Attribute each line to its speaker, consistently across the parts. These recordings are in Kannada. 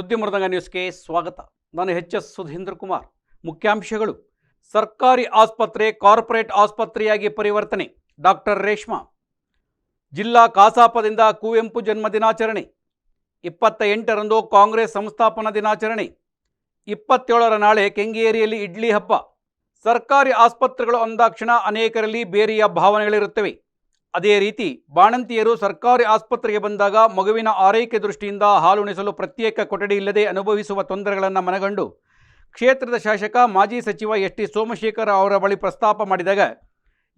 Speaker 1: ಸುದ್ದಿ ಮೃದಂಗ ನ್ಯೂಸ್ಗೆ ಸ್ವಾಗತ. ನಾನು ಎಚ್ ಎಸ್ ಸುಧೀಂದ್ರ ಕುಮಾರ್. ಮುಖ್ಯಾಂಶಗಳು. ಸರ್ಕಾರಿ ಆಸ್ಪತ್ರೆ, ಕಾರ್ಪೊರೇಟ್ ಆಸ್ಪತ್ರೆಯಾಗಿ ಪರಿವರ್ತನೆ. ಡಾಕ್ಟರ್ ರೇಷ್ಮಾ. ಜಿಲ್ಲಾ ಕಾಸಾಪದಿಂದ ಕುವೆಂಪು ಜನ್ಮ ದಿನಾಚರಣೆ. ಇಪ್ಪತ್ತ ಎಂಟರಂದು ಕಾಂಗ್ರೆಸ್ ಸಂಸ್ಥಾಪನಾ ದಿನಾಚರಣೆ. ಇಪ್ಪತ್ತೇಳರ ನಾಳೆ ಕೆಂಗೇರಿಯಲ್ಲಿ ಇಡ್ಲಿ ಹಬ್ಬ. ಸರ್ಕಾರಿ ಆಸ್ಪತ್ರೆಗಳು ಅಂದಾಕ್ಷಣ ಅನೇಕರಲ್ಲಿ ಬೇರೆಯ ಭಾವನೆಗಳಿರುತ್ತವೆ. ಅದೇ ರೀತಿ ಬಾಣಂತಿಯರು ಸರ್ಕಾರಿ ಆಸ್ಪತ್ರೆಗೆ ಬಂದಾಗ ಮಗುವಿನ ಆರೈಕೆ ದೃಷ್ಟಿಯಿಂದ ಹಾಲುಣಿಸಲು ಪ್ರತ್ಯೇಕ ಕೊಠಡಿ ಇಲ್ಲದೆ ಅನುಭವಿಸುವ ತೊಂದರೆಗಳನ್ನು ಮನಗಂಡು ಕ್ಷೇತ್ರದ ಶಾಸಕ ಮಾಜಿ ಸಚಿವ ಎಸ್ ಟಿ ಸೋಮಶೇಖರ್ ಅವರ ಬಳಿ ಪ್ರಸ್ತಾಪ ಮಾಡಿದಾಗ,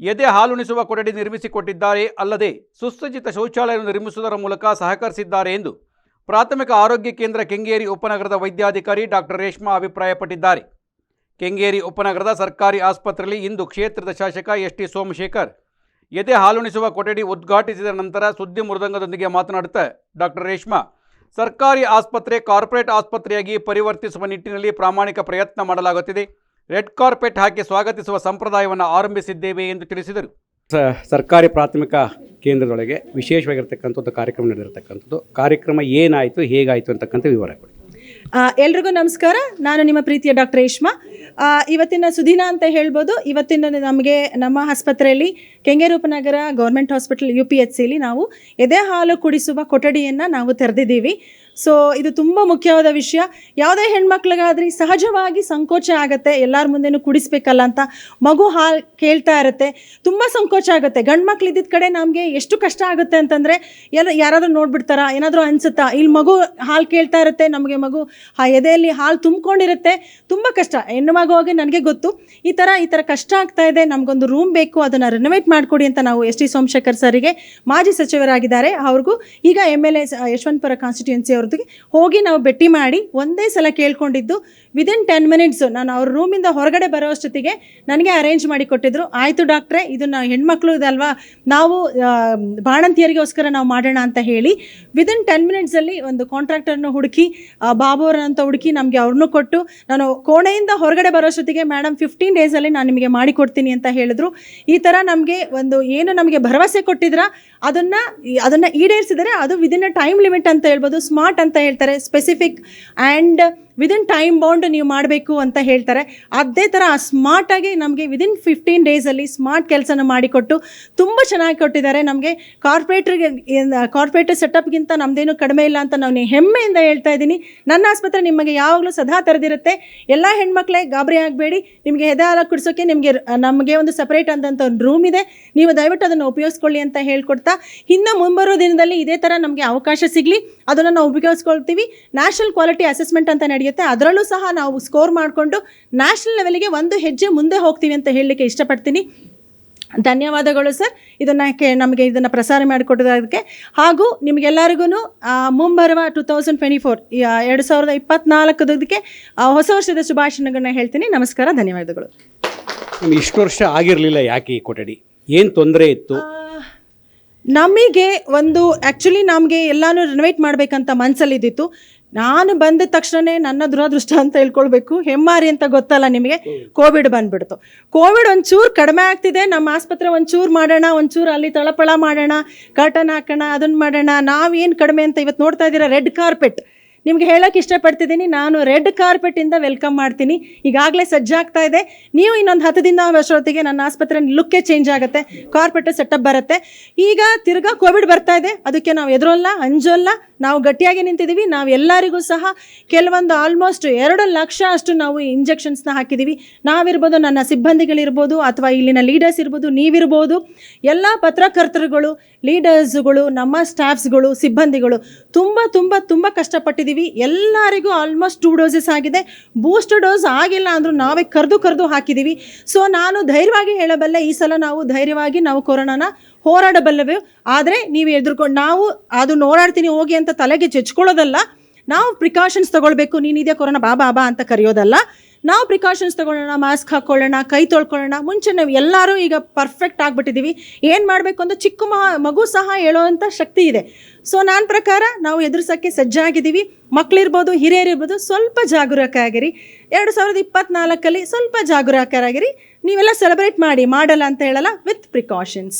Speaker 1: ಎದೆ ಹಾಲುಣಿಸುವ ಕೊಠಡಿ ನಿರ್ಮಿಸಿಕೊಟ್ಟಿದ್ದಾರೆ ಅಲ್ಲದೆ ಸುಸಜ್ಜಿತ ಶೌಚಾಲಯ ನಿರ್ಮಿಸುವುದರ ಮೂಲಕ ಸಹಕರಿಸಿದ್ದಾರೆ ಎಂದು ಪ್ರಾಥಮಿಕ ಆರೋಗ್ಯ ಕೇಂದ್ರ ಕೆಂಗೇರಿ ಉಪನಗರದ ವೈದ್ಯಾಧಿಕಾರಿ ಡಾಕ್ಟರ್ ರೇಷ್ಮಾ ಅಭಿಪ್ರಾಯಪಟ್ಟಿದ್ದಾರೆ. ಕೆಂಗೇರಿ ಉಪನಗರದ ಸರ್ಕಾರಿ ಆಸ್ಪತ್ರೆಯಲ್ಲಿ ಇಂದು ಕ್ಷೇತ್ರದ ಶಾಸಕ ಎಸ್ ಟಿ ಸೋಮಶೇಖರ್ ಎದೆ ಹಾಲುಣಿಸುವ ಕೊಠಡಿ ಉದ್ಘಾಟಿಸಿದ ನಂತರ ಸುದ್ದಿ ಮೃದಂಗದೊಂದಿಗೆ ಮಾತನಾಡುತ್ತಾ ಡಾಕ್ಟರ್ ರೇಷ್ಮಾ, ಸರ್ಕಾರಿ ಆಸ್ಪತ್ರೆ ಕಾರ್ಪೊರೇಟ್ ಆಸ್ಪತ್ರೆಯಾಗಿ ಪರಿವರ್ತಿಸುವ ನಿಟ್ಟಿನಲ್ಲಿ ಪ್ರಾಮಾಣಿಕ ಪ್ರಯತ್ನ ಮಾಡಲಾಗುತ್ತಿದೆ. ರೆಡ್ ಕಾರ್ಪೆಟ್ ಹಾಕಿ ಸ್ವಾಗತಿಸುವ ಸಂಪ್ರದಾಯವನ್ನು ಆರಂಭಿಸಿದ್ದೇವೆ ಎಂದು ತಿಳಿಸಿದರು. ಸರ್ಕಾರಿ ಪ್ರಾಥಮಿಕ ಕೇಂದ್ರದೊಳಗೆ ವಿಶೇಷವಾಗಿರ್ತಕ್ಕಂಥದ್ದು, ಕಾರ್ಯಕ್ರಮ ನಡೆದಿರತಕ್ಕಂಥದ್ದು, ಕಾರ್ಯಕ್ರಮ ಏನಾಯಿತು, ಹೇಗಾಯಿತು ಅಂತಕ್ಕಂಥ ವಿವರ ಕೊಡಿ
Speaker 2: ಎಲ್ರಿಗೂ ನಮಸ್ಕಾರ. ನಾನು ನಿಮ್ಮ ಪ್ರೀತಿಯ ಡಾಕ್ಟರ್ ರೇಷ್ಮಾ. ಇವತ್ತಿನ ಸುದಿನ ಅಂತ ಹೇಳ್ಬೋದು. ಇವತ್ತಿನ ನಮಗೆ ನಮ್ಮ ಆಸ್ಪತ್ರೆಯಲ್ಲಿ Kengeri Upanagara government hospital U P H ಸಿಲಿ ನಾವು ಎದೆ ಹಾಲು ಕುಡಿಸುವ ಕೊಠಡಿಯನ್ನು ನಾವು ತೆರೆದಿದ್ದೀವಿ. ಸೊ ಇದು ತುಂಬ ಮುಖ್ಯವಾದ ವಿಷಯ. ಯಾವುದೇ ಹೆಣ್ಮಕ್ಳಿಗಾದ್ರೆ ಸಹಜವಾಗಿ ಸಂಕೋಚ ಆಗುತ್ತೆ, ಎಲ್ಲರ ಮುಂದೆನು ಕುಡಿಸ್ಬೇಕಲ್ಲ ಅಂತ ಮಗು ಹಾಲು ಕೇಳ್ತಾ ಇರುತ್ತೆ, ತುಂಬ ಸಂಕೋಚ ಆಗುತ್ತೆ. ಗಂಡು ಮಕ್ಳು ಇದ್ದಿದ್ದ ಕಡೆ ನಮಗೆ ಎಷ್ಟು ಕಷ್ಟ ಆಗುತ್ತೆ ಅಂತಂದರೆ, ಎಲ್ಲ ಯಾರಾದರೂ ನೋಡ್ಬಿಡ್ತಾರಾ, ಏನಾದರೂ ಅನಿಸುತ್ತಾ ಇಲ್ಲಿ ಮಗು ಹಾಲು ಕೇಳ್ತಾ ಇರುತ್ತೆ, ನಮಗೆ ಮಗು ಆ ಎದೆಯಲ್ಲಿ ಹಾಲು ತುಂಬಿಕೊಂಡಿರುತ್ತೆ, ತುಂಬ ಕಷ್ಟ. ಹೆಣ್ಣು ಮಗು ಹೋಗಿ ನನಗೆ ಗೊತ್ತು, ಈ ಥರ ಈ ಥರ ಕಷ್ಟ ಆಗ್ತಾ ಇದೆ, ನಮಗೊಂದು ರೂಮ್ ಬೇಕು, ಅದನ್ನು ರೆನೋವೇಟ್ ಮಾಡಿಕೊಡಿ ಅಂತ ನಾವು ಎಸ್ ಟಿ ಸೋಮಶೇಖರ್ ಸರಿಗೆ ಮಾಜಿ ಸಚಿವರಾಗಿದ್ದಾರೆ. ಅವ್ರಿಗೂ ಈಗ M L A Yeshwanthpur constituency ಅವ್ರದ್ದು ಹೋಗಿ ನಾವು ಭೇಟಿ ಮಾಡಿ ಒಂದೇ ಸಲ ಕೇಳ್ಕೊಂಡಿದ್ದು ವಿದಿನ್ ಟೆನ್ ಮಿನಿಟ್ಸು ನಾನು ಅವ್ರ ರೂಮಿಂದ ಹೊರಗಡೆ ಬರೋಷ್ಟೊತ್ತಿಗೆ ನನಗೆ ಅರೇಂಜ್ ಮಾಡಿ ಕೊಟ್ಟಿದ್ರು. ಆಯಿತು ಡಾಕ್ಟ್ರೆ ಇದನ್ನು ಹೆಣ್ಮಕ್ಳು ಇದಲ್ವಾ ನಾವು ಬಾಣಂತಿಯರಿಗೋಸ್ಕರ ನಾವು ಮಾಡೋಣ ಅಂತ ಹೇಳಿ ವಿದಿನ್ ಟೆನ್ ಮಿನಿಟ್ಸಲ್ಲಿ ಒಂದು ಕಾಂಟ್ರಾಕ್ಟರ್ನ ಹುಡುಕಿ ಬಾಬು ಅವರಂತ ಹುಡುಕಿ ನಮಗೆ ಅವ್ರನ್ನೂ ಕೊಟ್ಟು, ನಾನು ಕೋಣೆಯಿಂದ ಹೊರಗಡೆ ಬರೋಷ್ಟೊತ್ತಿಗೆ ಮೇಡಮ್ ಫಿಫ್ಟೀನ್ ಡೇಸಲ್ಲಿ ನಾನು ನಿಮಗೆ ಮಾಡಿಕೊಡ್ತೀನಿ ಅಂತ ಹೇಳಿದ್ರು. ಈ ಥರ ನಮಗೆ ಒಂದು ಏನು ನಮಗೆ ಭರವಸೆ ಕೊಟ್ಟಿದ್ರ, ಅದನ್ನು ಅದನ್ನು ಈಡೇರಿಸಿದರೆ ಅದು ವಿದಿನ್ ಅ ಟೈಮ್ ಲಿಮಿಟ್ ಅಂತ ಹೇಳ್ಬೋದು ಸ್ಮಾರ್ಟ್ ಅಂತ ಹೇಳ್ತಾರೆ specific and within time bound ನೀವು ಮಾಡಬೇಕು ಅಂತ ಹೇಳ್ತಾರೆ. ಅದೇ ಥರ ಸ್ಮಾರ್ಟಾಗಿ ನಮಗೆ ವಿದಿನ್ ಫಿಫ್ಟೀನ್ ಡೇಸಲ್ಲಿ ಸ್ಮಾರ್ಟ್ ಕೆಲಸನ ಮಾಡಿಕೊಟ್ಟು ತುಂಬ ಚೆನ್ನಾಗಿ ಕೊಟ್ಟಿದ್ದಾರೆ. ನಮಗೆ ಕಾರ್ಪೊರೇಟ್ರಿಗೆ ಕಾರ್ಪೊರೇಟ್ ಸೆಟಪ್ಗಿಂತ ನಮ್ಮದೇನು ಕಡಿಮೆ ಇಲ್ಲ ಅಂತ ನಾನು ಹೆಮ್ಮೆಯಿಂದ ಹೇಳ್ತಾ ಇದ್ದೀನಿ. ನನ್ನ ಆಸ್ಪತ್ರೆ ನಿಮಗೆ ಯಾವಾಗಲೂ ಸದಾ ತೆರೆದಿರುತ್ತೆ. ಎಲ್ಲ ಹೆಣ್ಮಕ್ಳೇ ಗಾಬರಿ ಆಗಬೇಡಿ. ನಿಮಗೆ ಹೆದಾಲ ಹಾಲು ಕುಡಿಸೋಕ್ಕೆ ನಿಮಗೆ, ನಮಗೆ ಒಂದು ಸಪ್ರೇಟ್ ಆದಂಥ ಒಂದು ರೂಮ್ ಇದೆ. ನೀವು ದಯವಿಟ್ಟು ಅದನ್ನು ಉಪಯೋಗಿಸ್ಕೊಳ್ಳಿ ಅಂತ ಹೇಳ್ಕೊಡ್ತಾ, ಇನ್ನು ಮುಂಬರೋ ದಿನದಲ್ಲಿ ಇದೇ ಥರ ನಮಗೆ ಅವಕಾಶ ಸಿಗಲಿ. ಅದನ್ನು ನಾವು ಉಪಯೋಗಿಸ್ಕೊಳ್ತೀವಿ. ನ್ಯಾಷನಲ್ ಕ್ವಾಲಿಟಿ ಅಸೆಸ್ಮೆಂಟ್ ಅಂತ ನಡೆಯುತ್ತೆ. ಅದರಲ್ಲೂ ಸಹ ನಾವು ಸ್ಕೋರ್ ಮಾಡಿಕೊಂಡು ನ್ಯಾಷನಲ್ ಲೆವೆಲ್ಗೆ ಒಂದು ಹೆಜ್ಜೆ ಮುಂದೆ ಹೋಗ್ತೀವಿ ಅಂತ ಹೇಳಲಿಕ್ಕೆ ಇಷ್ಟಪಡ್ತೀನಿ. ಧನ್ಯವಾದಗಳು ಸರ್ ಇದನ್ನು ಕೆ ನಮಗೆ ಇದನ್ನು ಪ್ರಸಾರ ಮಾಡಿಕೊಡೋದಕ್ಕೆ ಹಾಗೂ ನಿಮಗೆಲ್ಲರಿಗೂ ಮುಂಬರುವ ಟು ತೌಸಂಡ್ ಟ್ವೆಂಟಿ ಫೋರ್ ಎರಡು ಸಾವಿರದ ಇಪ್ಪತ್ನಾಲ್ಕದಕ್ಕೆ ಹೊಸ ವರ್ಷದ ಶುಭಾಶಯಗಳನ್ನ ಹೇಳ್ತೀನಿ. ನಮಸ್ಕಾರ ಧನ್ಯವಾದಗಳು.
Speaker 1: ನಮ್ಗೆ ಇಷ್ಟು ವರ್ಷ ಆಗಿರಲಿಲ್ಲ ಯಾಕೆ ಈ ಕೊಠಡಿ? ಏನು ತೊಂದರೆ ಇತ್ತು?
Speaker 2: ನಮಗೆ ಒಂದು ಆ್ಯಕ್ಚುಲಿ ನಮಗೆ ಎಲ್ಲಾನು ರಿನೋವೇಟ್ ಮಾಡಬೇಕಂತ ಮನಸ್ಸಲ್ಲಿದ್ದಿತ್ತು ನಾನು ಬಂದ ತಕ್ಷಣನೇ ನನ್ನ ದುರಾದೃಷ್ಟ ಅಂತ ಹೇಳ್ಕೊಳ್ಬೇಕು. ಹೆಮ್ಮಾರಿ ಅಂತ ಗೊತ್ತಲ್ಲ ನಿಮಗೆ? ಕೋವಿಡ್ ಬಂದ್ಬಿಡ್ತು. ಕೋವಿಡ್ ಒಂಚೂರು ಕಡಿಮೆ ಆಗ್ತಿದೆ. ನಮ್ಮ ಆಸ್ಪತ್ರೆ ಒಂಚೂರು ಮಾಡೋಣ, ಒಂಚೂರು ಅಲ್ಲಿ ತಳಪಳ ಮಾಡೋಣ ಕರ್ಟನ್ ಹಾಕೋಣ ಅದನ್ನು ಮಾಡೋಣ. ನಾವೇನು ಕಡಿಮೆ ಅಂತ ಇವತ್ತು ನೋಡ್ತಾ ಇದ್ದೀರಾ? ರೆಡ್ ಕಾರ್ಪೆಟ್ ನಿಮ್ಗೆ ಹೇಳೋಕೆ ಇಷ್ಟಪಡ್ತಿದ್ದೀನಿ. ನಾನು ರೆಡ್ ಕಾರ್ಪೆಟಿಂದ ವೆಲ್ಕಮ್ ಮಾಡ್ತೀನಿ. ಈಗಾಗಲೇ ಸಜ್ಜಾಗ್ತಾ ಇದೆ. ನೀವು ಇನ್ನೊಂದು ಹತ್ತು ದಿನ ವರ್ಷೊತ್ತಿಗೆ ನನ್ನ ಆಸ್ಪತ್ರೆ ಲುಕ್ಕೇ ಚೇಂಜ್ ಆಗುತ್ತೆ. ಕಾರ್ಪೆಟ್ ಸೆಟಪ್ ಬರುತ್ತೆ. ಈಗ ತಿರ್ಗಾ ಕೋವಿಡ್ ಬರ್ತಾ ಇದೆ. ಅದಕ್ಕೆ ನಾವು ಎದುರಲ್ಲ, ಅಂಜೋಲ್ಲ. ನಾವು ಗಟ್ಟಿಯಾಗಿ ನಿಂತಿದ್ದೀವಿ, ನಾವು ಎಲ್ಲರಿಗೂ ಸಹ ಕೆಲವೊಂದು ಆಲ್ಮೋಸ್ಟ್ ಎರಡು ಲಕ್ಷ ಅಷ್ಟು ನಾವು ಇಂಜೆಕ್ಷನ್ಸ್ನ ಹಾಕಿದ್ದೀವಿ. ನಾವಿರ್ಬೋದು ನನ್ನ ಸಿಬ್ಬಂದಿಗಳಿರ್ಬೋದು ಅಥವಾ ಇಲ್ಲಿನ ಲೀಡರ್ಸ್ ಇರ್ಬೋದು, ನೀವಿರ್ಬೋದು, ಎಲ್ಲ ಪತ್ರಕರ್ತರುಗಳು ಲೀಡರ್ಸ್ಗಳು ನಮ್ಮ ಸ್ಟಾಫ್ಸ್ಗಳು ಸಿಬ್ಬಂದಿಗಳು ತುಂಬ ತುಂಬ ತುಂಬ ಕಷ್ಟಪಟ್ಟಿದ್ದೀವಿ. ಎಲ್ಲರಿಗೂ ಆಲ್ಮೋಸ್ಟ್ ಟೂ ಡೋಸಸ್ ಆಗಿದೆ. ಬೂಸ್ಟರ್ ಡೋಸ್ ಆಗಿಲ್ಲ ಅಂದರೂ ನಾವೇ ಕರೆದು ಕರೆದು ಹಾಕಿದ್ದೀವಿ. ಸೊ ನಾನು ಧೈರ್ಯವಾಗಿ ಹೇಳಬಲ್ಲೆ, ಈ ಸಲ ನಾವು ಧೈರ್ಯವಾಗಿ ನಾವು ಕೊರೋನಾನ ಹೋರಾಡಬಲ್ಲವೆ? ಆದರೆ ನೀವು ಎದುರ್ಕೊಂಡು ನಾವು ಅದು ಹೋರಾಡ್ತೀನಿ ಹೋಗಿ ಅಂತ ತಲೆಗೆ ಚೆಚ್ಕೊಳ್ಳೋದಲ್ಲ. ನಾವು ಪ್ರಿಕಾಷನ್ಸ್ ತಗೊಳ್ಬೇಕು ನೀನಿದೆ ಕೊರೋನಾ, ಬಾ ಬಾ ಅಂತ ಕರೆಯೋದಲ್ಲ. ನಾವು ಪ್ರಿಕಾಷನ್ಸ್ ತಗೊಳ್ಳೋಣ ಮಾಸ್ಕ್ ಹಾಕ್ಕೊಳ್ಳೋಣ ಕೈ ತೊಳ್ಕೊಳ್ಳೋಣ. ಮುಂಚೆ ನಾವು ಎಲ್ಲರೂ ಈಗ ಪರ್ಫೆಕ್ಟ್ ಆಗಿಬಿಟ್ಟಿದ್ದೀವಿ ಏನು ಮಾಡಬೇಕು ಅಂತ ಚಿಕ್ಕ ಮಹ ಮಗು ಸಹ ಹೇಳೋವಂಥ ಶಕ್ತಿ ಇದೆ. ಸೊ ನನ್ನ ಪ್ರಕಾರ ನಾವು ಎದುರಿಸೋಕ್ಕೆ ಸಜ್ಜಾಗಿದ್ದೀವಿ. ಮಕ್ಕಳಿರ್ಬೋದು ಹಿರಿಯರಿರ್ಬೋದು, ಸ್ವಲ್ಪ ಜಾಗರೂಕ ಆಗಿರಿ ಎರಡು ಸಾವಿರದ ಇಪ್ಪತ್ನಾಲ್ಕಲ್ಲಿ ಸ್ವಲ್ಪ ಜಾಗರೂಕರಾಗಿರಿ. ನೀವೆಲ್ಲ ಸೆಲೆಬ್ರೇಟ್ ಮಾಡಿ ಮಾಡಲ್ಲ ಅಂತ ಹೇಳಲ್ಲ ವಿತ್ ಪ್ರಿಕಾಷನ್ಸ್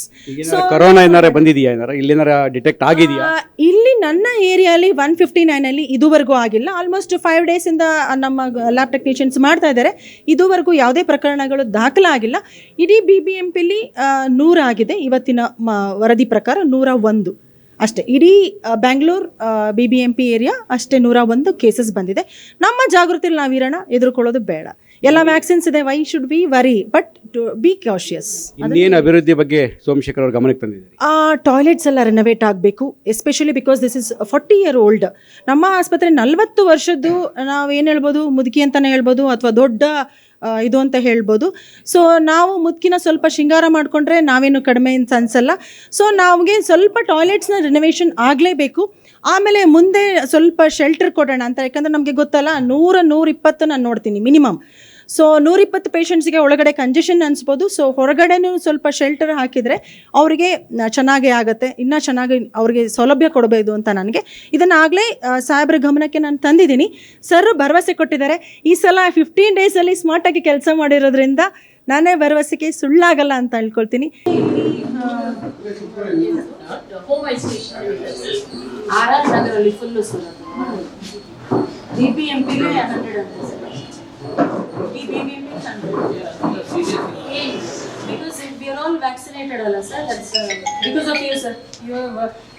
Speaker 1: ಕರೋನಾ ಏನಾರ ಬಂದಿದೆಯಾ ಏನಾರ? ಇಲ್ಲೇನಾರ ಡಿಟೆಕ್ಟ್ ಆಗಿದೆಯಾ?
Speaker 2: ಇಲ್ಲಿ ನನ್ನ ಏರಿಯಾಲಿ ಒನ್ ಫಿಫ್ಟಿ ನೈನಲ್ಲಿ ಇದುವರೆಗೂ ಆಗಿಲ್ಲ. ಆಲ್ಮೋಸ್ಟ್ ಫೈವ್ ಇಂದ ನಮ್ಮ ಲ್ಯಾಬ್ ಟೆಕ್ನಿಷಿಯನ್ಸ್ ಮಾಡ್ತಾ ಇದ್ದಾರೆ. ಇದುವರೆಗೂ ಯಾವುದೇ ಪ್ರಕರಣಗಳು ದಾಖಲಾಗಿಲ್ಲ. ಇಡೀ ಬಿ ಬಿ ಎಂ ಪಿಲಿ ನೂರಾಗಿದೆ ಇವತ್ತಿನ ಮ ವರದಿ ಪ್ರಕಾರ ನೂರ ಒಂದು. ಅಷ್ಟೇ. ಇಡೀ Bangalore B B M P area ಅಷ್ಟೇ ನೂರ ಒಂದು ಕೇಸಸ್ ಬಂದಿದೆ. ನಮ್ಮ ಜಾಗೃತಿಯಲ್ಲಿ ನಾವಿರೋಣ ಎದುರ್ಕೊಳ್ಳೋದು ಬೇಡ. ಎಲ್ಲ ವ್ಯಾಕ್ಸಿನ್ಸ್ ಇದೆ. Why should be worry but be cautious
Speaker 1: ಇನ್ನೇನು ಅಭಿವೃದ್ಧಿ ಬಗ್ಗೆ ಸೋಮಶೇಖರ್ ಅವರು ಗಮನಕ್ಕೆ ತಂದಿದ್ದೀರಿ?
Speaker 2: ಆ ಟಾಯ್ಲೆಟ್ಸ್ ಎಲ್ಲ ರೆನೋವೇಟ್ ಆಗಬೇಕು especially because this is forty year old ನಮ್ಮ ಆಸ್ಪತ್ರೆ ನಲವತ್ತು ವರ್ಷದ್ದು ನಾವು ಏನು ಹೇಳ್ಬೋದು? ಮುದುಕಿ ಅಂತಲೇ ಹೇಳ್ಬೋದು ಅಥವಾ ದೊಡ್ಡ ಇದು ಅಂತ ಹೇಳ್ಬೋದು. ಸೊ ನಾವು ಮುದುಕಿನ ಸ್ವಲ್ಪ ಶೃಂಗಾರ ಮಾಡಿಕೊಂಡ್ರೆ ನಾವೇನು ಕಡಿಮೆ ಅಂತ ಅನ್ಸಲ್ಲ. ಸೊ ನಮಗೆ ಸ್ವಲ್ಪ ಟಾಯ್ಲೆಟ್ಸ್ನ ರಿನೋವೇಷನ್ ಆಗಲೇಬೇಕು. ಆಮೇಲೆ ಮುಂದೆ ಸ್ವಲ್ಪ ಶೆಲ್ಟರ್ ಕೊಡೋಣ ಅಂತ. ಯಾಕಂದರೆ ನಮಗೆ ಗೊತ್ತಲ್ಲ ನೂರ ನೂರಿಪ್ಪತ್ತು ನಾನು ನೋಡ್ತೀನಿ ಮಿನಿಮಮ್ ಸೊ ನೂರಿಪ್ಪತ್ತು ಪೇಷಂಟ್ಸ್ಗೆ ಒಳಗಡೆ ಕಂಜೆಷನ್ ಅನಿಸ್ಬೋದು. ಸೊ ಹೊರಗಡೆನೂ ಸ್ವಲ್ಪ ಶೆಲ್ಟರ್ ಹಾಕಿದರೆ ಅವರಿಗೆ ಚೆನ್ನಾಗೇ ಆಗುತ್ತೆ. ಇನ್ನೂ ಚೆನ್ನಾಗಿ ಅವರಿಗೆ ಸೌಲಭ್ಯ ಕೊಡಬೇಕು ಅಂತ ನನಗೆ. ಇದನ್ನಾಗಲೇ ಸಾಹೇಬ್ರ ಗಮನಕ್ಕೆ ನಾನು ತಂದಿದ್ದೀನಿ. ಸರ್ ಭರವಸೆ ಕೊಟ್ಟಿದ್ದಾರೆ. ಈ ಸಲ ಫಿಫ್ಟೀನ್ ಡೇಸಲ್ಲಿ ಸ್ಮಾರ್ಟಾಗಿ ಕೆಲಸ ಮಾಡಿರೋದ್ರಿಂದ ನಾನೇ ಭರವಸೆಗೆ ಸುಳ್ಳಾಗಲ್ಲ ಅಂತ ಹೇಳ್ಕೊಳ್ತೀನಿ.
Speaker 3: ಹಂಡ್ರೆಡ್ ಅಂತ because we are all vaccinated ಅಲ್ಲ sir because of you sir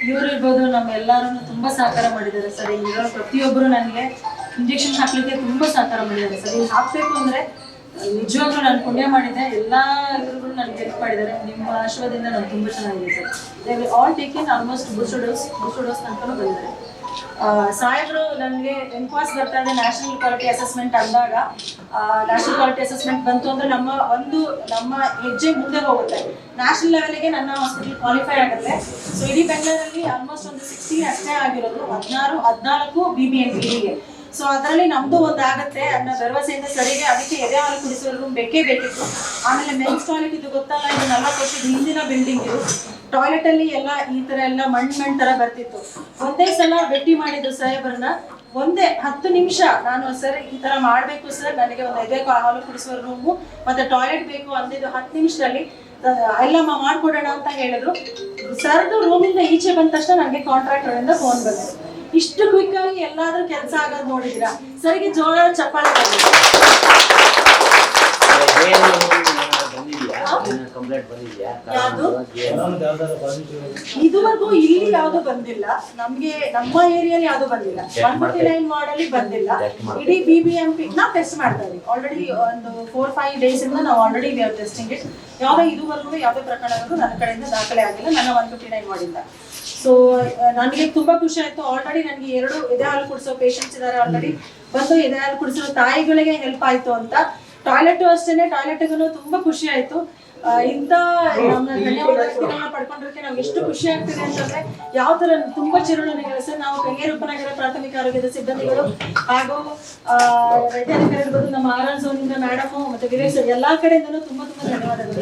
Speaker 3: ಇವ್ರು ಇರ್ಬೋದು ನಮ್ಮೆಲ್ಲರೂ ತುಂಬ ಸಹಕಾರ ಮಾಡಿದ್ದಾರೆ ಸರ್ ಇಲ್ಲಿರೋ ಪ್ರತಿಯೊಬ್ಬರು ನನಗೆ ಇಂಜೆಕ್ಷನ್ ಹಾಕ್ಲಿಕ್ಕೆ ತುಂಬ ಸಹಕಾರ ಮಾಡಿದ್ದಾರೆ ಸರ್ ಇಲ್ಲಿ ಹಾಕಬೇಕು ಅಂದರೆ ನಿಜವಾಗ್ಲೂ ನಾನು ಪುಣ್ಯ ಮಾಡಿದ್ದೆ. ಎಲ್ಲ ನನಗೆ ಹೆಲ್ಪ್ ಮಾಡಿದ್ದಾರೆ. ನಿಮ್ಮ ಆಶೀರ್ವಾದದಿಂದ ನಾನು ತುಂಬ ಚೆನ್ನಾಗಿದೆ sir they will all taken almost booster dose booster dose ತನಕ ಬಂದಿದ್ದಾರೆ ಸಾಹೇಬ್ರು ನನಗೆ ಎನ್ಕ್ವಾಸ್ ಬರ್ತಾ ಇದೆ ನ್ಯಾಷನಲ್ ಕ್ವಾಲಿಟಿ ಅಸೆಸ್ಮೆಂಟ್ ಅಂದಾಗ. ನ್ಯಾಷನಲ್ ಕ್ವಾಲಿಟಿ ಅಸೆಸ್ಮೆಂಟ್ ಬಂತು ಅಂದ್ರೆ ನಮ್ಮ ಒಂದು ನಮ್ಮ ಹೆಜ್ಜೆ ಮುಂದೆ ಹೋಗುತ್ತೆ. ನ್ಯಾಷನಲ್ ಲೆವೆಲ್ಗೆ ನನ್ನ ಹಾಸ್ಪಿಟಲ್ ಕ್ವಾಲಿಫೈ ಆಗುತ್ತೆ. ಸೊ ಇಡೀ ಬೆಂಗಳೂರಲ್ಲಿ ಆಲ್ಮೋಸ್ಟ್ ಒಂದು ಸಿಕ್ಸ್ಟೀನ್ ಅಷ್ಟೇ ಆಗಿರೋದು. ಹದಿನಾರು, ಹದಿನಾಲ್ಕು ಬಿ ಬಿ ಎಂ ಪಿಗೆ ಸೊ ಅದರಲ್ಲಿ ನಮ್ದು ಒಂದಾಗತ್ತೆ ಅನ್ನೋ ಭರವಸೆಯಿಂದ ಸರಿಗೆ ಅದಕ್ಕೆ ಎದೆ ಹಾಲು ಕುಡಿಸುವ ರೂಮ್ ಬೇಕೇ ಬೇಕಿತ್ತು. ಆಮೇಲೆ ಮೆನ್ಸ್ ಟಾಯ್ಲೆಟ್ ಇದು ಗೊತ್ತಲ್ಲ, ಇದು ನಲ್ವತ್ತು ವರ್ಷದ ಹಿಂದಿನ ಬಿಲ್ಡಿಂಗ್ ಇದು. ಟಾಯ್ಲೆಟ್ ಅಲ್ಲಿ ಎಲ್ಲ ಈ ತರ ಎಲ್ಲ ಮಣ್ಣು ಮಣ್ಣು ತರ ಬರ್ತಿತ್ತು. ಒಂದೇ ಸಲ ಭೇಟಿ ಮಾಡಿದ್ರು ಸಾಹೇಬರನ್ನ ಒಂದೇ ಹತ್ತು ನಿಮಿಷ ನಾನು, ಸರ್, ಈ ತರ ಮಾಡ್ಬೇಕು ಸರ್, ನನಗೆ ಒಂದು ಎದೆ ಹಾಲು ಕುಡಿಸುವ ರೂಮು ಮತ್ತೆ ಟಾಯ್ಲೆಟ್ ಬೇಕು ಅಂದಿದ್ದು ಹತ್ತು ನಿಮಿಷದಲ್ಲಿ ಎಲ್ಲಮ್ಮ ಮಾಡ್ಕೊಡೋಣ ಅಂತ ಹೇಳಿದ್ರು. ಸರ್ದು ರೂಮಿಂದ ಈಚೆ ಬಂದ ತಕ್ಷಣ ನನಗೆ ಕಾಂಟ್ರಾಕ್ಟರ್ ಇಂದ ಫೋನ್ ಬಂತು ಇಷ್ಟು ಕ್ವಿಕ್ ಆಗಿ ಎಲ್ಲಾದ್ರೂ ಕೆಲಸ ಆಗೋದು ನೋಡಿದಿರಾ? ಸರಿಗೆ ಜೋಳ ಚಪ್ಪಾಳೆ ಬಂದಿದೆ
Speaker 4: ಕಂಪ್ಲೇಂಟ್ ಬಂದಿದ್ಯಾ
Speaker 2: ಯಾವ್ದು? ಇದುವರೆಗೂ ಇಲ್ಲಿ ಯಾವ್ದು ಬಂದಿಲ್ಲ. ನಮ್ಗೆ ನಮ್ಮ ಏರಿಯಾಲಿ ಯಾವ್ದು ಬಂದಿಲ್ಲ. ಒನ್ ಫಿಫ್ಟಿ ನೈನ್ ಮಾಡಲಿ ಬಂದಿಲ್ಲ. ಇಡೀ ಬಿ ಬಿ ಎಂ ಪಿ ನಾವು ಟೆಸ್ಟ್ ಮಾಡ್ತಾ ಇದೀವಿ ಆಲ್ರೆಡಿ ಒಂದು ಫೋರ್ ಫೈವ್ ಡೇಸ್ ಇಂದ ನಾವು already we are testing it ಯಾವುದೇ ಇದುವರೆಗೂ ಯಾವುದೇ ಪ್ರಕರಣಗಳು ನನ್ನ ಕಡೆಯಿಂದ ದಾಖಲೆ ಆಗಿಲ್ಲ. ನನ್ನ ಒನ್ ಫಿಫ್ಟಿ ನೈನ್ ಮಾಡಿಲ್ಲ ಸೊ ನನಗೆ ತುಂಬಾ ಖುಷಿ ಆಯ್ತು. ಆಲ್ರೆಡಿ ನನಗೆ ಎರಡು ಎದೆ ಹಾಲು ಕುಡಿಸೋ ಪೇಷಂಟ್ಸ್ ಇದ್ದಾರೆ ಆಲ್ರೆಡಿ ಬಂದು ಎದೆ ಹಾಲು ಕುಡಿಸೋ ತಾಯಿಗಳಿಗೆ ಹೆಲ್ಪ್ ಆಯ್ತು ಅಂತ. ಟಾಯ್ಲೆಟ್ ಅಷ್ಟೇನೆ. ಟಾಯ್ಲೆಟ್ಗೂ ತುಂಬಾ ಖುಷಿ ಆಯ್ತು. ಇಂಥ ನಮ್ಮ ಧನ್ಯವಾದ ವ್ಯಕ್ತಿಗಳನ್ನ ಪಡ್ಕೊಂಡಿರೋಕೆ ನಾವು ಎಷ್ಟು ಖುಷಿ ಆಗ್ತಿದೆ ಅಂತಂದ್ರೆ ಯಾವ ತರ ತುಂಬಾ ಚಿರುಣನೆಗಳು ಸರ್ ನಾವು ಬೆಂಗಳೂರು ಪ್ರಾಥಮಿಕ ಆರೋಗ್ಯದ ಸಿಬ್ಬಂದಿಗಳು ಹಾಗೂ ಆ, ವೈದ್ಯಾಧಿಕಾರಿ ಇರ್ಬೋದು ನಮ್ಮ ಆರ್ ಝೋನ್ ಇಂದ ಮೇಡಮ್ ಮತ್ತೆ ಸರ್ ಎಲ್ಲಾ ಕಡೆಯಿಂದನೂ ತುಂಬಾ ತುಂಬಾ ಧನ್ಯವಾದಗಳು.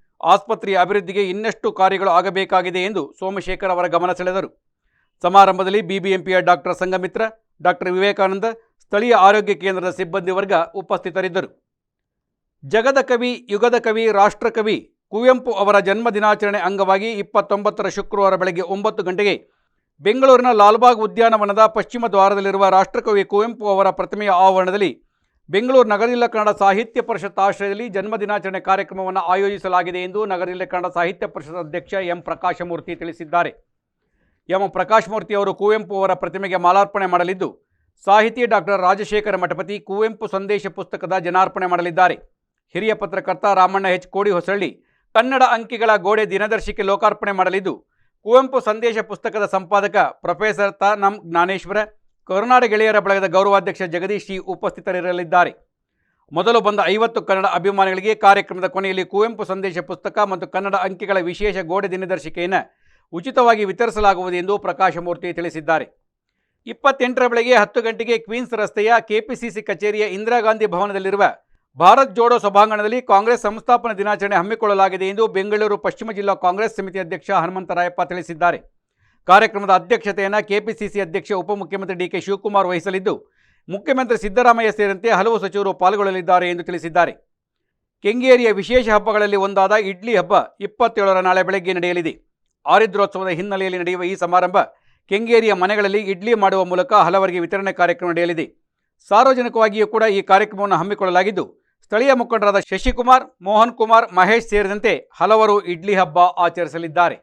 Speaker 1: ಆಸ್ಪತ್ರೆಯ ಅಭಿವೃದ್ಧಿಗೆ ಇನ್ನಷ್ಟು ಕಾರ್ಯಗಳು ಆಗಬೇಕಾಗಿದೆ ಎಂದು ಸೋಮಶೇಖರ್ ಅವರ ಗಮನ ಸೆಳೆದರು. ಸಮಾರಂಭದಲ್ಲಿ ಬಿಬಿಎಂಪಿಯ ಡಾಕ್ಟರ್ ಸಂಗಮಿತ್ರ ಡಾಕ್ಟರ್ ವಿವೇಕಾನಂದ, ಸ್ಥಳೀಯ ಆರೋಗ್ಯ ಕೇಂದ್ರದ ಸಿಬ್ಬಂದಿ ವರ್ಗ ಉಪಸ್ಥಿತರಿದ್ದರು. ಜಗದ ಕವಿ, ಯುಗದ ಕವಿ ರಾಷ್ಟ್ರಕವಿ ಕುವೆಂಪು ಅವರ ಜನ್ಮ ದಿನಾಚರಣೆ ಅಂಗವಾಗಿ ಇಪ್ಪತ್ತೊಂಬತ್ತರ ಶುಕ್ರವಾರ ಬೆಳಗ್ಗೆ ಒಂಬತ್ತು ಗಂಟೆಗೆ ಬೆಂಗಳೂರಿನ ಲಾಲ್ಬಾಗ್ ಉದ್ಯಾನವನದ ಪಶ್ಚಿಮ ದ್ವಾರದಲ್ಲಿರುವ ರಾಷ್ಟ್ರಕವಿ ಕುವೆಂಪು ಅವರ ಪ್ರತಿಮೆಯ ಆವರಣದಲ್ಲಿ ಬೆಂಗಳೂರು ನಗರಿಲ್ಲ ಕನ್ನಡ ಸಾಹಿತ್ಯ ಪರಿಷತ್ ಆಶ್ರಯದಲ್ಲಿ ಜನ್ಮ ದಿನಾಚರಣೆ ಕಾರ್ಯಕ್ರಮವನ್ನು ಆಯೋಜಿಸಲಾಗಿದೆ ಎಂದು ನಗರಿಲ್ಲ ಕನ್ನಡ ಸಾಹಿತ್ಯ ಪರಿಷತ್ ಅಧ್ಯಕ್ಷ ಎಂ ಪ್ರಕಾಶಮೂರ್ತಿ ತಿಳಿಸಿದ್ದಾರೆ. ಎಂ ಪ್ರಕಾಶಮೂರ್ತಿ ಅವರು ಕುವೆಂಪು ಅವರ ಪ್ರತಿಮೆಗೆ ಮಾಲಾರ್ಪಣೆ ಮಾಡಲಿದ್ದು, ಸಾಹಿತಿ ಡಾಕ್ಟರ್ ರಾಜಶೇಖರ ಮಠಪತಿ ಕುವೆಂಪು ಸಂದೇಶ ಪುಸ್ತಕದ ಜನಾರ್ಪಣೆ ಮಾಡಲಿದ್ದಾರೆ. ಹಿರಿಯ ಪತ್ರಕರ್ತ ರಾಮಣ್ಣ ಎಚ್. ಕೋಡಿ ಹೊಸಳ್ಳಿ ಕನ್ನಡ ಅಂಕಿಗಳ ಗೋಡೆ ದಿನದರ್ಶಿಕೆ ಲೋಕಾರ್ಪಣೆ ಮಾಡಲಿದ್ದು, ಕುವೆಂಪು ಸಂದೇಶ ಪುಸ್ತಕದ ಸಂಪಾದಕ ಪ್ರೊಫೆಸರ್ ತ. ನಂ. ಜ್ಞಾನೇಶ್ವರ ಕರುನಾಡ ಗೆಳೆಯರ ಬಳಗದ ಗೌರವಾಧ್ಯಕ್ಷ ಜಗದೀಶ್ ಜಿ ಉಪಸ್ಥಿತರಿರಲಿದ್ದಾರೆ. ಮೊದಲು ಬಂದ ಐವತ್ತು ಕನ್ನಡ ಅಭಿಮಾನಿಗಳಿಗೆ ಕಾರ್ಯಕ್ರಮದ ಕೊನೆಯಲ್ಲಿ ಕುವೆಂಪು ಸಂದೇಶ ಪುಸ್ತಕ ಮತ್ತು ಕನ್ನಡ ಅಂಕಿಗಳ ವಿಶೇಷ ಗೋಡೆ ದಿನದರ್ಶಿಕೆಯನ್ನು ಉಚಿತವಾಗಿ ವಿತರಿಸಲಾಗುವುದು ಎಂದು ಪ್ರಕಾಶಮೂರ್ತಿ ತಿಳಿಸಿದ್ದಾರೆ. ಇಪ್ಪತ್ತೆಂಟರ ಬೆಳಗ್ಗೆ ಹತ್ತು ಗಂಟೆಗೆ ಕ್ವೀನ್ಸ್ ರಸ್ತೆಯ ಕೆಪಿಸಿಸಿ ಕಚೇರಿಯ ಇಂದಿರಾ ಗಾಂಧಿ ಭವನದಲ್ಲಿರುವ ಭಾರತ್ ಜೋಡೋ ಸಭಾಂಗಣದಲ್ಲಿ ಕಾಂಗ್ರೆಸ್ ಸಂಸ್ಥಾಪನಾ ದಿನಾಚರಣೆ ಹಮ್ಮಿಕೊಳ್ಳಲಾಗಿದೆ ಎಂದು ಬೆಂಗಳೂರು ಪಶ್ಚಿಮ ಜಿಲ್ಲಾ ಕಾಂಗ್ರೆಸ್ ಸಮಿತಿ ಅಧ್ಯಕ್ಷ ಹನುಮಂತರಾಯಪ್ಪ ತಿಳಿಸಿದ್ದಾರೆ. ಕಾರ್ಯಕ್ರಮದ ಅಧ್ಯಕ್ಷತೆಯನ್ನು ಕೆಪಿಸಿಸಿ ಅಧ್ಯಕ್ಷ, ಉಪಮುಖ್ಯಮಂತ್ರಿ ಡಿಕೆ ಶಿವಕುಮಾರ್ ವಹಿಸಲಿದ್ದು, ಮುಖ್ಯಮಂತ್ರಿ ಸಿದ್ದರಾಮಯ್ಯ ಸೇರಿದಂತೆ ಹಲವು ಸಚಿವರು ಪಾಲ್ಗೊಳ್ಳಲಿದ್ದಾರೆ ಎಂದು ತಿಳಿಸಿದ್ದಾರೆ. ಕೆಂಗೇರಿಯ ವಿಶೇಷ ಹಬ್ಬಗಳಲ್ಲಿ ಒಂದಾದ ಇಡ್ಲಿ ಹಬ್ಬ ಇಪ್ಪತ್ತೇಳರ ನಾಳೆ ಬೆಳಗ್ಗೆ ನಡೆಯಲಿದೆ. ಆರಿದ್ರೋತ್ಸವದ ಹಿನ್ನೆಲೆಯಲ್ಲಿ ನಡೆಯುವ ಈ ಸಮಾರಂಭ ಕೆಂಗೇರಿಯ ಮನೆಗಳಲ್ಲಿ ಇಡ್ಲಿ ಮಾಡುವ ಮೂಲಕ ಹಲವರಿಗೆ ವಿತರಣೆ ಕಾರ್ಯಕ್ರಮ ನಡೆಯಲಿದೆ. ಸಾರ್ವಜನಿಕವಾಗಿಯೂ ಕೂಡ ಈ ಕಾರ್ಯಕ್ರಮವನ್ನು ಹಮ್ಮಿಕೊಳ್ಳಲಾಗಿದ್ದು, ಸ್ಥಳೀಯ ಮುಖಂಡರಾದ ಶಶಿಕುಮಾರ್, ಮೋಹನ್ ಕುಮಾರ್, ಮಹೇಶ್ ಸೇರಿದಂತೆ ಹಲವರು ಇಡ್ಲಿ ಹಬ್ಬ ಆಚರಿಸಲಿದ್ದಾರೆ.